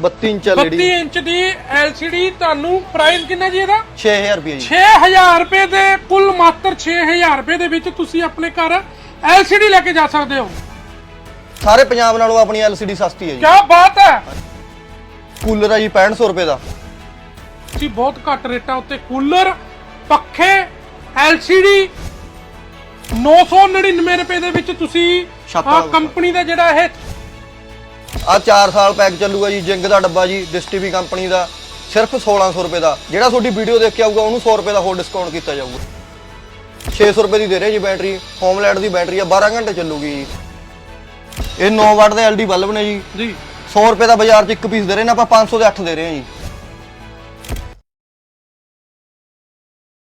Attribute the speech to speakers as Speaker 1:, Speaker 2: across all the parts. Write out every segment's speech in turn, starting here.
Speaker 1: 32 inch
Speaker 2: 32
Speaker 1: LED
Speaker 2: inch ਦੀ LCD ਤੁਹਾਨੂੰ price ਕਿੰਨਾ ਜੀ ਇਹਦਾ?
Speaker 1: 6000 ਰੁਪਏ ਜੀ।
Speaker 2: 6000 ਰੁਪਏ ਦੇ ਕੁੱਲ ਮਾਤਰ 6000 ਰੁਪਏ ਦੇ ਵਿੱਚ ਤੁਸੀਂ ਆਪਣੇ ਘਰ LCD ਲੈ ਕੇ ਜਾ ਸਕਦੇ ਹੋ।
Speaker 1: ਸਾਰੇ ਪੰਜਾਬ ਨਾਲੋਂ ਆਪਣੀ ਐਲਸੀਡੀ ਸਸਤੀ ਹੈ ਜੀ।
Speaker 2: ਕੀ ਬਾਤ ਹੈ!
Speaker 1: ਕੂਲਰ ਹੈ ਜੀ 6500 ਰੁਪਏ ਦਾ।
Speaker 2: ਤੁਸੀਂ ਬਹੁਤ ਘੱਟ ਰੇਟਾਂ ਉੱਤੇ ਕੂਲਰ ਪੱਖੇ LCD 999 ਰੁਪਏ ਦੇ ਵਿੱਚ ਤੁਸੀਂ ਕੰਪਨੀ ਦਾ ਜਿਹੜਾ ਇਹ
Speaker 1: ਆ 4 ਸਾਲ ਪੈਕ ਚੱਲੂਗਾ ਜੀ ਜਿੰਗ ਦਾ ਡੱਬਾ ਜੀ ਡਿਸਟੀਵੀ ਕੰਪਨੀ ਦਾ ਸਿਰਫ 1600 ਰੁਪਏ ਦਾ। ਜਿਹੜਾ ਤੁਹਾਡੀ ਵੀਡੀਓ ਦੇਖ ਕੇ ਆਊਗਾ ਉਹਨੂੰ 100 ਰੁਪਏ ਦਾ ਹੋਰ ਡਿਸਕਾਊਂਟ ਕੀਤਾ ਜਾਊਗਾ। 600 ਰੁਪਏ ਦੀ ਦੇ ਰਹੇ ਜੀ ਬੈਟਰੀ ਹੋਮਲੈਟ ਦੀ ਬੈਟਰੀ ਆ 12 ਘੰਟੇ ਚੱਲੂਗੀ ਜੀ। ਇਹ 9 ਵਾਟ ਦੇ ਐਲਡੀ ਬਲਬ ਨੇ ਜੀ।
Speaker 2: ਜੀ।
Speaker 1: 100 ਰੁਪਏ ਦਾ ਬਾਜ਼ਾਰ 'ਚ ਇੱਕ ਪੀਸ ਦੇ ਰਹੇ ਨੇ ਆਪਾਂ 500 ਦੇ 8 ਦੇ ਰਹੇ ਹਾਂ ਜੀ।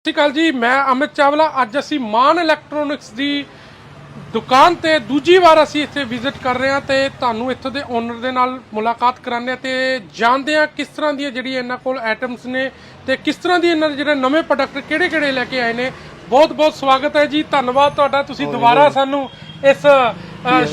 Speaker 2: ਸਤਿ ਸ਼੍ਰੀ ਅਕਾਲ ਜੀ ਮੈਂ ਅਮਿਤ ਚਾਵਲਾ। ਅੱਜ ਅਸੀਂ ਮਾਨ ਇਲੈਕਟ੍ਰੋਨਿਕਸ ਦੀ ਦੁਕਾਨ ਤੇ ਦੂਜੀ ਵਾਰ ਅਸੀਂ ਇੱਥੇ ਵਿਜ਼ਿਟ ਕਰ ਰਹੇ ਹਾਂ ਤੇ ਤੁਹਾਨੂੰ ਇੱਥੋਂ ਦੇ ਓਨਰ ਦੇ ਨਾਲ ਮੁਲਾਕਾਤ ਕਰਾਉਂਦੇ ਹਾਂ ਤੇ ਜਾਣਦੇ ਹਾਂ ਕਿਸ ਤਰ੍ਹਾਂ ਦੀਆਂ ਜਿਹੜੀ ਇਹਨਾਂ ਕੋਲ ਆਈਟਮਸ ਨੇ ਤੇ ਕਿਸ ਤਰ੍ਹਾਂ ਦੀ ਇਹਨਾਂ ਦੇ ਜਿਹੜੇ ਨਵੇਂ ਪ੍ਰੋਡਕਟ ਕਿਹੜੇ-ਕਿਹੜੇ ਲੈ ਕੇ ਆਏ ਨੇ। ਬਹੁਤ-ਬਹੁਤ ਸਵਾਗਤ ਹੈ ਜੀ ਧੰਨਵਾਦ ਤੁਹਾਡਾ ਤੁਸੀਂ ਦੁਬਾਰਾ ਸਾਨੂੰ ਇਸ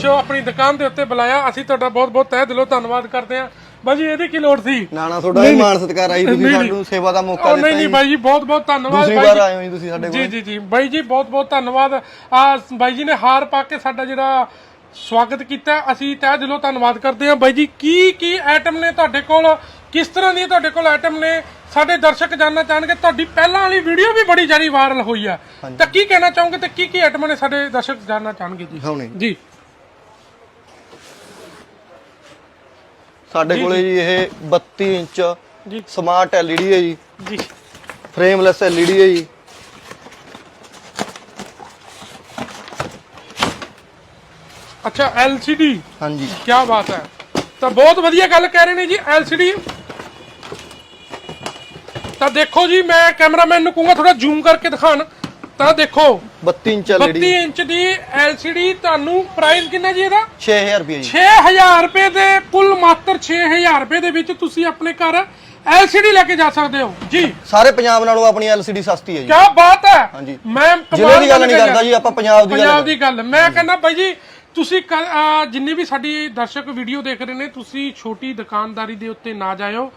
Speaker 2: ਸ਼ੋ ਆਪਣੀ ਦੁਕਾਨ ਦੇ ਉੱਤੇ ਬੁਲਾਇਆ। ਅਸੀਂ ਤੁਹਾਡਾ ਬਹੁਤ-ਬਹੁਤ ਤਹਿ ਦਿਲੋਂ ਧੰਨਵਾਦ ਕਰਦੇ ਹਾਂ। ਬਾਜੀ ਇਹਦੀ ਕੀ ਲੋੜ ਸੀ?
Speaker 1: ਨਾ ਨਾ ਤੁਹਾਡਾ ਇਹ ਮਾਣ ਸਤਿਕਾਰ ਆਈ ਤੁਸੀਂ। ਸਾਨੂੰ ਸੇਵਾ ਦਾ ਮੌਕਾ ਦਿੱਤਾ
Speaker 2: ਨਹੀਂ ਨਹੀਂ
Speaker 1: ਜੀ।
Speaker 2: ਬਾਈ ਜੀ ਬਹੁਤ ਬਹੁਤ ਧੰਨਵਾਦ
Speaker 1: ਦੂਸਰੀ
Speaker 2: ਬਾਈ
Speaker 1: ਵਾਰ
Speaker 2: ਜੀ।
Speaker 1: ਆਏ ਹੋ ਜੀ ਤੁਸੀਂ ਸਾਡੇ
Speaker 2: ਜੀ
Speaker 1: ਕੋਲ।
Speaker 2: ਜੀ ਜੀ। ਬਾਈ ਜੀ ਬਹੁਤ ਬਹੁਤ ਧੰਨਵਾਦ। ਆ ਬਾਈ ਜੀ ਨੇ ਹਾਰ ਪਾ ਕੇ ਸਾਡਾ ਜਿਹੜਾ ਸਵਾਗਤ ਕੀਤਾ। ਹੈ, ਅਸੀਂ ਤਹਿ ਦਿਲੋਂ ਧੰਨਵਾਦ ਕਰਦੇ ਹਾਂ। ਬਾਈ ਜੀ ਕੀ ਕੀ ਆਈਟਮ ਨੇ ਤੁਹਾਡੇ ਕੋਲ? ਕਿਸ ਤਰ੍ਹਾਂ ਦੀਆਂ ਤੁਹਾਡੇ ਕੋਲ ਆਈਟਮ ਨੇ? ਸਾਡੇ ਦਰਸ਼ਕ ਜਾਨਣਾ ਚਾਹਣਗੇ। ਤੁਹਾਡੀ ਪਹਿਲਾਂ ਵਾਲੀ ਵੀਡੀਓ ਵੀ ਬੜੀ ਜਾਰੀ ਵਾਇਰਲ ਹੋਈ ਆ। ਤਾਂ ਕੀ ਕਹਿਣਾ ਚਾਹੋਗੇ ਤੇ ਕੀ ਕੀ ਆਈਟਮ ਨੇ ਸਾਡੇ ਦਰਸ਼ਕ ਜਾਨਣਾ ਚਾਹਣਗੇ ਜੀ? ਜੀ।
Speaker 1: ਸਾਡੇ ਕੋਲੇ ਜੀ। ਇਹ 32 ਇੰਚ
Speaker 2: ਜੀ।
Speaker 1: ਸਮਾਰਟ ਐਲਈਡੀ ਹੈ ਜੀ।
Speaker 2: ਜੀ।
Speaker 1: ਫਰੇਮਲੈਸ ਐਲਈਡੀ ਹੈ ਜੀ।
Speaker 2: ਅੱਛਾ LCD
Speaker 1: ਹਾਂਜੀ।
Speaker 2: ਕੀ ਬਾਤ ਹੈ। ਤਾਂ ਬਹੁਤ ਵਧੀਆ ਗੱਲ ਕਹਿ ਰਹੇ ਨੇ ਜੀ LCD ਤਾਂ ਦੇਖੋ ਜੀ ਮੈਂ ਕੈਮਰਾਮੈਨ ਨੂੰ ਕਹੂੰਗਾ ਥੋੜਾ ਜ਼ੂਮ ਕਰਕੇ ਦਿਖਾਣ ਤਾਂ ਦੇਖੋ
Speaker 1: 32 ਇੰਚ
Speaker 2: 32
Speaker 1: ਐਲਈਡੀ
Speaker 2: ਇੰਚ ਦੀ LCD ਤੁਹਾਨੂੰ ਪ੍ਰਾਈਸ ਕਿੰਨਾ ਜੀ ਇਹਦਾ?
Speaker 1: 6000 ਰੁਪਏ ਜੀ।
Speaker 2: 6000 ਰੁਪਏ ਦੇ ਕੁੱਲ ਮਾਤਰ 6000 ਰੁਪਏ ਦੇ ਵਿੱਚ ਤੁਸੀਂ ਆਪਣੇ ਘਰ LCD ਲੈ ਕੇ ਜਾ ਸਕਦੇ ਹੋ। ਜੀ।
Speaker 1: ਸਾਰੇ ਪੰਜਾਬ ਨਾਲੋਂ ਆਪਣੀ ਐਲਸੀਡੀ ਸਸਤੀ ਹੈ ਜੀ।
Speaker 2: ਕੀ ਬਾਤ ਹੈ।
Speaker 1: ਹਾਂਜੀ।
Speaker 2: ਮੈਂ
Speaker 1: ਜ਼ਿਲ੍ਹੇ ਦੀ ਗੱਲ ਨਹੀਂ
Speaker 2: ਕਰੀ
Speaker 1: ਕਰਦਾ ਜੀ ਆਪਾਂ ਪੰਜਾਬ ਦੀ ਗੱਲ
Speaker 2: ਪੰਜਾਬ ਦੀ ਗੱਲ। ਮੈਂ ਕਹਿੰਦਾ ਬਾਈ ਜੀ ਤੁਸੀਂ ਜਿੰਨੇ ਵੀ ਸਾਡੀ ਦਰਸ਼ਕ ਵੀਡੀਓ ਦੇਖ ਰਹੇ ਨੇ ਤੁਸੀਂ ਛੋਟੀ ਦੁਕਾਨਦਾਰੀ ਦੇ ਉੱਤੇ ਨਾ ਜਾਇਓ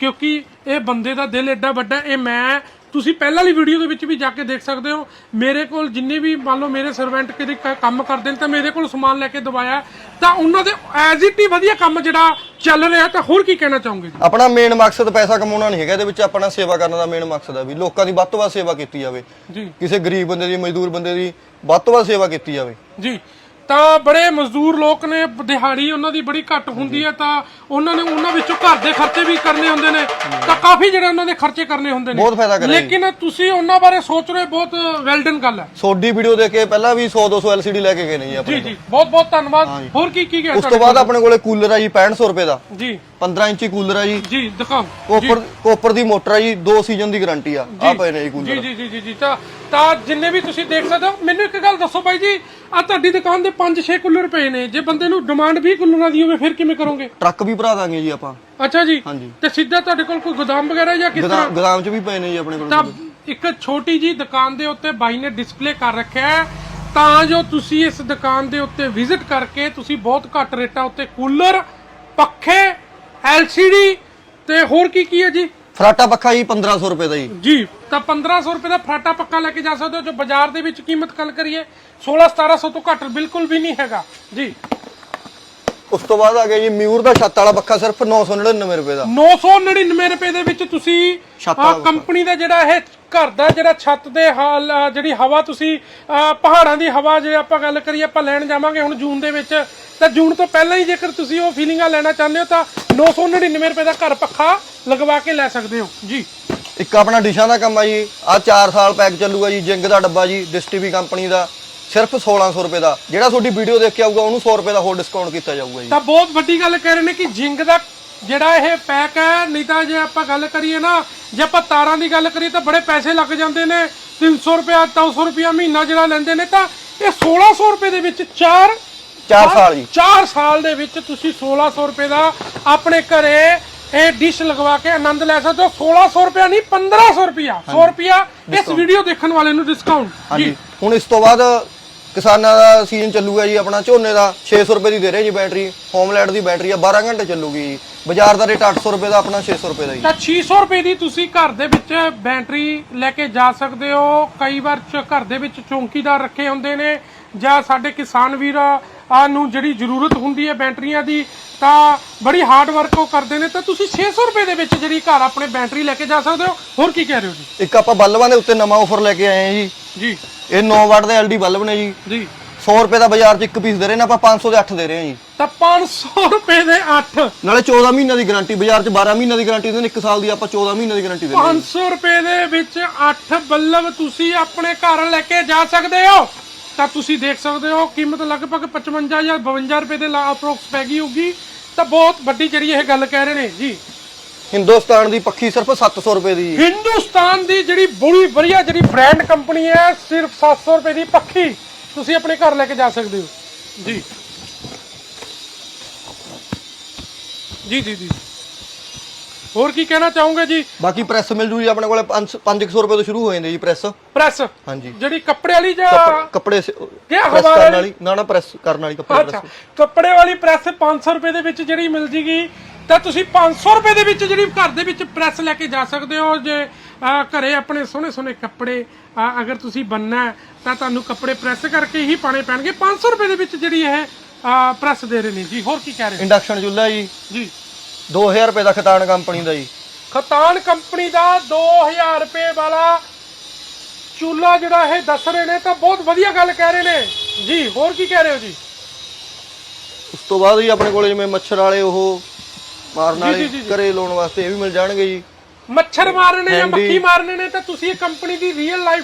Speaker 2: ਕਿਉਂਕਿ ਇਹ ਬੰਦੇ ਦਾ ਦਿਲ ਐਡਾ ਵੱਡਾ ਇਹ ਮੈਂ ਤੁਸੀਂ ਪਹਿਲਾਂ ਵਾਲੀ ਵੀਡੀਓ ਦੇ ਵਿੱਚ ਵੀ ਜਾ ਕੇ ਦੇਖ ਸਕਦੇ ਹੋ। ਮੇਰੇ ਕੋਲ ਜਿੰਨੇ ਵੀ ਮੰਨ ਲਓ ਮੇਰੇ ਸਰਵੈਂਟ ਕਿਤੇ ਕੰਮ ਕਰਦੇ ਨੇ ਤਾਂ ਮੇਰੇ ਕੋਲ ਸਮਾਨ ਲੈ ਕੇ ਦਵਾਇਆ। ਤਾਂ ਉਹਨਾਂ ਦੇ ਐਜ਼ ਇਟ ਹੀ ਵਧੀਆ ਕੰਮ ਜਿਹੜਾ ਚੱਲ ਰਿਹਾ ਤਾਂ ਹੋਰ ਕੀ ਕਹਿਣਾ ਚਾਹੋਗੇ ਜੀ?
Speaker 1: ਆਪਣਾ ਮੇਨ ਮਕਸਦ ਪੈਸਾ ਕਮਾਉਣਾ ਨਹੀਂ ਹੈਗਾ ਇਹਦੇ ਵਿੱਚ ਆਪਣਾ ਸੇਵਾ ਕਰਨ ਦਾ ਮੇਨ ਮਕਸਦ ਹੈ ਵੀ ਲੋਕਾਂ ਦੀ ਵੱਧ ਤੋਂ ਵੱਧ ਸੇਵਾ ਕੀਤੀ ਜਾਵੇ।
Speaker 2: ਜੀ।
Speaker 1: ਕਿਸੇ ਗਰੀਬ ਬੰਦੇ ਦੀ ਮਜ਼ਦੂਰ ਬੰਦੇ ਦੀ ਵੱਧ ਤੋਂ ਵੱਧ ਸੇਵਾ ਕੀਤੀ ਜਾਵੇ।
Speaker 2: ਜੀ। ਤਾਂ ਬੜੇ ਮਜ਼ਦੂਰ ਲੋਕ ਨੇ ਦਿਹਾੜੀ ਉਹਨਾਂ ਦੀ ਬੜੀ ਘੱਟ ਹੁੰਦੀ ਹੈ ਤਾਂ ਉਹਨਾਂ ਨੇ ਉਹਨਾਂ ਵਿੱਚੋਂ ਘਰ ਦੇ ਖਰਚੇ ਵੀ ਕਰਨੇ ਹੁੰਦੇ ਨੇ ਤਾਂ ਕਾਫੀ ਜਿਹੜੇ ਉਹਨਾਂ ਦੇ ਖਰਚੇ ਕਰਨੇ ਹੁੰਦੇ ਨੇ।
Speaker 1: ਬਹੁਤ ਫਾਇਦਾ ਕਰਿਆ ਜੀ।
Speaker 2: ਲੇਕਿਨ ਤੁਸੀਂ ਉਹਨਾਂ ਬਾਰੇ ਸੋਚ ਰਹੇ ਬਹੁਤ ਵੈਲਡਨ ਗੱਲ ਹੈ।
Speaker 1: ਸੋਡੀ ਵੀਡੀਓ ਦੇਖ ਕੇ ਪਹਿਲਾਂ ਵੀ 100 200 ਐਲਸੀਡੀ ਲੈ ਕੇ ਗਏ ਨੇ ਜੀ ਆਪਣੇ
Speaker 2: ਜੀ ਜੀ ਬਹੁਤ ਬਹੁਤ ਧੰਨਵਾਦ। ਹੋਰ ਕੀ ਕੀ
Speaker 1: ਉਸ ਤੋਂ ਬਾਅਦ ਆਪਣੇ ਕੋਲੇ ਕੂਲਰ ਹੈ ਜੀ 6500 ਰੁਪਏ ਦਾ।
Speaker 2: ਜੀ।
Speaker 1: 15 ਇੰਚੀ ਕੂਲਰ ਹੈ ਜੀ।
Speaker 2: ਜੀ ਦਿਖਾਓ।
Speaker 1: ਕੋਪਰ ਕੋਪਰ ਦੀ ਮੋਟਰ ਹੈ ਜੀ 2 ਸੀਜ਼ਨ ਦੀ ਗਾਰੰਟੀ ਆ। ਆ ਪਏ ਨੇ ਜੀ ਕੂਲਰ।
Speaker 2: ਜੀ ਜੀ ਜੀ ਜੀ ਤਾਂ ਤਾਂ ਜਿੰਨੇ ਵੀ ਤੁਸੀਂ ਦੇਖ ਸਕਦੇ ਹੋ ਮੈਨੂੰ ਇੱਕ ਗੱਲ ਦੱਸੋ ਬਾਈ ਜੀ ਆ ਤੁਹਾਡੀ ਦੁਕਾਨ ਦੇ 5-6 ਕੂਲਰ ਪਏ ਨੇ। ਜੇ ਬੰਦੇ ਨੂੰ ਡਿਮਾਂਡ 20 ਕੂਲਰਾਂ ਦੀ ਹੋਵੇ ਫਿਰ ਕਿਵੇਂ ਕਰੋਗੇ?
Speaker 1: ਟਰੱਕ ਵੀ ਭਰਾ ਦਾਂਗੇ ਜੀ ਆਪਾਂ।
Speaker 2: ਅੱਛਾ ਜੀ।
Speaker 1: ਹਾਂਜੀ।
Speaker 2: ਤੇ ਸਿੱਧਾ ਤੁਹਾਡੇ ਕੋਲ ਕੋਈ ਗੋਦਾਮ ਵਗੈਰਾ ਜਾਂ ਕਿਸ ਤਰ੍ਹਾਂ?
Speaker 1: ਗੋਦਾਮ ਗੋਦਾਮ 'ਚ ਵੀ ਪਏ ਨੇ ਜੀ ਆਪਣੇ ਕੋਲ।
Speaker 2: ਤਾਂ ਇੱਕ ਛੋਟੀ ਜੀ ਦੁਕਾਨ ਦੇ ਉੱਤੇ ਬਾਈ ਨੇ ਡਿਸਪਲੇ ਕਰ ਰੱਖਿਆ ਹੈ। ਤਾਂ ਜੋ ਤੁਸੀਂ ਇਸ ਦੁਕਾਨ ਦੇ ਉੱਤੇ ਵਿਜ਼ਿਟ ਕਰਕੇ ਤੁਸੀਂ ਬਹੁਤ ਘੱਟ ਰੇਟਾਂ ਉੱਤੇ ਕੂਲਰ ਪੱਖੇ LCD ਤੇ ਹੋਰ ਕੀ ਕੀ ਹੈ ਜੀ?
Speaker 1: ਫਰਾਟਾ ਪੱਖਾ ਜੀ 1500 ਰੁਪਏ ਦਾ ਜੀ।
Speaker 2: ਜੀ ਤਾਂ 1500 ਰੁਪਏ ਦਾ ਫਰਾਟਾ ਪੱਕਾ ਲੈ ਕੇ ਜਾ ਸਕਦੇ ਹੋ ਜੋ ਬਾਜ਼ਾਰ ਦੇ ਵਿੱਚ ਕੀਮਤ ਗੱਲ ਕਰੀਏ 16 1700 ਤੋਂ ਘੱਟ ਬਿਲਕੁਲ ਵੀ ਨਹੀਂ ਹੈਗਾ। ਜੀ।
Speaker 1: ਉਸ ਤੋਂ ਬਾਅਦ ਆ ਗਿਆ ਜੀ ਮਿਊਰ ਦਾ ਛੱਤ ਵਾਲਾ ਪੱਖਾ ਸਿਰਫ 999 ਰੁਪਏ ਦਾ।
Speaker 2: 999 ਰੁਪਏ ਦੇ ਵਿੱਚ ਤੁਸੀਂ
Speaker 1: ਛੱਤ ਵਾਲਾ
Speaker 2: ਕੰਪਨੀ ਦਾ ਜਿਹੜਾ ਇਹ ਘਰ ਦਾ ਜਿਹੜਾ ਛੱਤ ਦੇ ਹਾਲ ਜਿਹੜੀ ਹਵਾ ਤੁਸੀਂ ਪਹਾੜਾਂ ਦੀ ਹਵਾ ਜੇ ਆਪਾਂ ਗੱਲ ਕਰੀਏ ਆਪਾਂ ਲੈਣ ਜਾਵਾਂਗੇ ਹੁਣ ਜੂਨ ਦੇ ਵਿੱਚ। ਤਾਂ ਜੂਨ ਤੋਂ ਪਹਿਲਾਂ ਹੀ ਜੇਕਰ ਤੁਸੀਂ ਉਹ ਫੀਲਿੰਗਾਂ ਲੈਣਾ ਚਾਹੁੰਦੇ ਹੋ ਤਾਂ 999 ਰੁਪਏ ਦਾ ਘਰ ਪੱਖਾ ਲਗਵਾ ਕੇ ਲੈ ਸਕਦੇ ਹੋ। ਜੀ।
Speaker 1: ਇੱਕ ਆਪਣਾ ਡਿਸ਼ਾਂ ਦਾ ਕੰਮ ਆ ਜੀ। ਆ 4 ਸਾਲ ਪੈਕ ਚੱਲੂਗਾ ਜੀ ਜਿੰਗ ਦਾ ਡੱਬਾ ਜੀ ਡਿਸਟੀਵੀ ਕੰਪਨੀ ਦਾ। ਸਿਰਫ 1600 ਰੁਪਏ ਦਾ ਜਿਹੜਾ ਤੁਹਾਡੀ ਵੀਡੀਓ ਦੇਖ ਕੇ ਆਊਗਾ ਉਹਨੂੰ 100 ਰੁਪਏ ਦਾ ਹੋਰ ਡਿਸਕਾਊਂਟ ਕੀਤਾ ਜਾਊਗਾ ਜੀ।
Speaker 2: ਤਾਂ ਬਹੁਤ ਵੱਡੀ ਗੱਲ ਕਹਿ ਰਹੇ ਨੇ ਕਿ ਜਿੰਗ ਦਾ ਜਿਹੜਾ ਇਹ ਪੈਕ ਹੈ ਨਹੀਂ ਤਾਂ ਜੇ ਆਪਾਂ ਗੱਲ ਕਰੀਏ ਨਾ ਜੇ ਆਪਾਂ ਤਾਰਾਂ ਦੀ ਗੱਲ ਕਰੀਏ ਤਾਂ ਬੜੇ ਪੈਸੇ ਲੱਗ ਜਾਂਦੇ ਨੇ। 300 ਰੁਪਿਆ 200 ਰੁਪਿਆ ਮਹੀਨਾ ਜਿਹੜਾ ਲੈਂਦੇ ਨੇ ਤਾਂ ਇਹ 1600 ਰੁਪਏ ਦੇ ਵਿੱਚ 4
Speaker 1: 4 ਸਾਲ ਜੀ।
Speaker 2: 4 ਸਾਲ ਦੇ ਵਿੱਚ ਤੁਸੀਂ 1600 ਰੁਪਏ ਦਾ ਆਪਣੇ ਘਰੇ ਇਹ ਡਿਸ਼ ਲਗਵਾ ਕੇ ਆਨੰਦ ਲੈ ਸਕਦੇ ਹੋ। 1600 ਰੁਪਿਆ ਨਹੀਂ 1500 ਰੁਪਿਆ 100 ਰੁਪਿਆ ਇਸ ਵੀਡੀਓ ਦੇਖਣ ਵਾਲੇ ਨੂੰ ਡਿਸਕਾਊਂਟ
Speaker 1: ਹਾਂਜੀ। ਹੁਣ ਇਸ ਤੋਂ ਬਾਅਦ ਕਿਸਾਨਾਂ ਦਾ ਸੀਜ਼ਨ ਚੱਲੂਗਾ ਜੀ ਆਪਣਾ ਝੋਨੇ ਦਾ 600 ਰੁਪਏ ਦੀ ਦੇ ਰਹੇ ਜੀ ਬੈਟਰੀ ਹੋਮਲੈਟ ਦੀ ਬੈਟਰੀ ਆ 12 ਘੰਟੇ ਚੱਲੂਗੀ ਜੀ। ਬਾਜ਼ਾਰ ਦਾ ਰੇਟ 800 ਰੁਪਏ ਦਾ ਆਪਣਾ 600 ਰੁਪਏ ਦਾ ਜੀ।
Speaker 2: ਤਾਂ 600 ਰੁਪਏ ਦੀ ਤੁਸੀਂ ਘਰ ਦੇ ਵਿੱਚ ਬੈਟਰੀ ਲੈ ਕੇ ਜਾ ਸਕਦੇ ਹੋ। ਕਈ ਵਾਰ ਚ- ਘਰ ਦੇ ਵਿੱਚ ਚੌਂਕੀਦਾਰ ਰੱਖੇ ਹੁੰਦੇ ਨੇ ਜਾਂ ਸਾਡੇ ਕਿਸਾਨ ਵੀਰ ਆ ਨੂੰ ਜਿਹੜੀ ਜ਼ਰੂਰਤ ਹੁੰਦੀ ਹੈ ਬੈਟਰੀਆਂ ਦੀ ਤਾਂ ਬੜੀ ਹਾਰਡ ਵਰਕ ਉਹ ਕਰਦੇ ਨੇ। ਤਾਂ ਤੁਸੀਂ 600 ਰੁਪਏ ਦੇ ਵਿੱਚ ਜਿਹੜੀ ਘਰ ਆਪਣੇ ਬੈਟਰੀ ਲੈ ਕੇ ਜਾ ਸਕਦੇ ਹੋ। ਹੋਰ ਕੀ ਕਹਿ ਰਹੇ ਹੋ ਜੀ?
Speaker 1: ਇੱਕ ਆਪਾਂ ਬਲਬਾਂ ਦੇ ਉੱਤੇ ਨਵਾਂ ਆਫਰ ਲੈ ਕੇ ਆਏ ਹਾਂ ਜੀ।
Speaker 2: ਜੀ।
Speaker 1: ਇਹ 9 ਵਾਟ ਦੇ ਐਲਡੀ ਬਲਬ ਨੇ ਜੀ।
Speaker 2: ਜੀ।
Speaker 1: 100 ਰੁਪਏ ਦਾ ਬਾਜ਼ਾਰ 'ਚ ਇੱਕ ਪੀਸ ਦੇ ਰਹੇ ਨੇ ਆਪਾਂ 500 ਦੇ 8 ਦੇ ਰਹੇ ਹਾਂ ਜੀ।
Speaker 2: ਤਾਂ 500 ਰੁਪਏ ਦੇ 8
Speaker 1: ਨਾਲੇ 14 ਮਹੀਨਿਆਂ ਦੀ ਗਾਰੰਟੀ ਬਾਜ਼ਾਰ 'ਚ 12 ਮਹੀਨਿਆਂ ਦੀ ਗਾਰੰਟੀ ਦਿੰਦੇ ਨੇ 1 ਸਾਲ ਦੀ ਆਪਾਂ 14 ਮਹੀਨਿਆਂ ਦੀ ਗਾਰੰਟੀ ਦਿੰਦੇ ਹਾਂ
Speaker 2: 500 ਰੁਪਏ ਦੇ ਵਿੱਚ 8 ਬੱਲਬ ਤੁਸੀਂ ਆਪਣੇ ਘਰ ਲੈ ਕੇ ਜਾ ਸਕਦੇ ਹੋ। ਤਾਂ ਤੁਸੀਂ ਦੇਖ ਸਕਦੇ ਹੋ ਕੀਮਤ ਲਗਭਗ 55 ਜਾਂ 52 ਰੁਪਏ ਦੇ ਅਪਰੋਕਸ ਪੈ ਗਈ ਹੋਊਗੀ। ਤਾਂ ਬਹੁਤ ਵੱਡੀ ਜਿਹੜੀ ਇਹ ਗੱਲ ਕਹਿ ਰਹੇ ਨੇ ਜੀ।
Speaker 1: ਹਿੰਦੁਸਤਾਨ ਦੀ ਪੱਖੀ ਸਿਰਫ 700 ਰੁਪਏ ਦੀ। ਜੀ
Speaker 2: ਹਿੰਦੁਸਤਾਨ ਦੀ ਜਿਹੜੀ ਬੜੀ ਵਧੀਆ ਜਿਹੜੀ ਬ੍ਰਾਂਡ ਕੰਪਨੀ ਹੈ ਸਿਰਫ 700 ਰੁਪਏ ਦੀ ਪੱਖੀ। ਤੁਸੀਂ ਆਪਣੇ ਘਰ ਲੈ ਕੇ ਜਾ ਸਕਦੇ ਹੋ। ਜੀ। ਜੀ ਜੀ ਜੀ। ਹੋਰ ਕੀ ਕਹਿਣਾ ਚਾਹੋਗੇ ਜੀ?
Speaker 1: ਬਾਕੀ ਪ੍ਰੈਸ ਮਿਲ ਜੂ ਜੀ ਆਪਣੇ ਕੋਲੇ 500 ਰੁਪਏ ਤੋਂ ਸ਼ੁਰੂ ਹੋ ਜਾਂਦੇ ਜੀ ਪ੍ਰੈਸ
Speaker 2: ਪ੍ਰੈਸ
Speaker 1: ਹਾਂਜੀ।
Speaker 2: ਜਿਹੜੀ ਕੱਪੜੇ ਵਾਲੀ ਜਾਂ
Speaker 1: ਕੱਪੜੇ
Speaker 2: ਕਿਆ
Speaker 1: ਪ੍ਰੈਸ
Speaker 2: ਹਵਾ
Speaker 1: ਕਰਨ
Speaker 2: ਵਾਲੀ?
Speaker 1: ਵਾਲੀ? ਨਾ ਨਾ ਪ੍ਰੈਸ ਕਰਨ ਵਾਲੀ ਕੱਪੜੇ
Speaker 2: ਅੱਛਾ। ਕੱਪੜੇ ਵਾਲੀ ਪ੍ਰੈਸ 500 ਰੁਪਏ ਦੇ ਵਿੱਚ ਜਿਹੜੀ ਮਿਲ ਜੀਗੀ ਤਾਂ ਤੁਸੀਂ 500 ਰੁਪਏ ਦੇ ਵਿੱਚ ਜਿਹੜੀ ਘਰ ਦੇ ਵਿੱਚ ਪ੍ਰੈਸ ਲੈ ਕੇ ਜਾ ਸਕਦੇ ਹੋ ਜੇ ਘਰੇ ਆਪਣੇ ਸੋਹਣੇ ਸੋਹਣੇ ਕੱਪੜੇ ਅਗਰ ਤੁਸੀਂ ਬੰਨਣਾ ਹੈ, ਤਾਂ ਤੁਹਾਨੂੰ ਕੱਪੜੇ ਪ੍ਰੈਸ ਕਰਕੇ ਹੀ ਪਾਣੇ ਪੈਣਗੇ। 500 ਰੁਪਏ ਦੇ ਵਿੱਚ ਜਿਹੜੀ ਇਹ ਪ੍ਰੈਸ ਦੇ ਰਹੇ ਨੇ ਜੀ। ਹੋਰ ਕੀ ਕਹਿ ਰਹੇ?
Speaker 1: ਇੰਡਕਸ਼ਨ ਚੁੱਲ੍ਹਾ ਜੀ।
Speaker 2: ਜੀ।
Speaker 1: 2000 ਰੁਪਏ ਦਾ ਖਤਾਨ ਕੰਪਨੀ ਦਾ ਜੀ।
Speaker 2: ਖਤਾਨ ਕੰਪਨੀ ਦਾ 2000 ਰੁਪਏ ਵਾਲਾ ਚੂਲਾ ਜਿਹੜਾ ਇਹ ਦੱਸ ਰਹੇ ਨੇ ਤਾਂ ਬਹੁਤ ਵਧੀਆ ਗੱਲ ਕਹਿ ਰਹੇ ਨੇ। ਜੀ ਹੋਰ ਕੀ ਕਹਿ ਰਹੇ ਹੋ ਜੀ?
Speaker 1: ਉਸ ਤੋਂ ਬਾਅਦ ਜੀ ਆਪਣੇ ਕੋਲੇ ਜਿਵੇਂ ਮੱਛਰ ਵਾਲੇ ਉਹ ਮਾਰਨ ਵਾਲੇ। ਘਰੇ ਲਾਉਣ ਵਾਸਤੇ ਇਹ ਵੀ ਮਿਲ ਜਾਣਗੇ ਜੀ
Speaker 2: ਮੱਛਰ ਮਾਰਨੇ ਜਾਂ। ਮੱਖੀ ਮਾਰਨੇ ਨੇ ਤਾਂ ਤੁਸੀਂ ਇਹ ਕੰਪਨੀ ਦੀ ਰੀਅਲ ਲਾਈਫ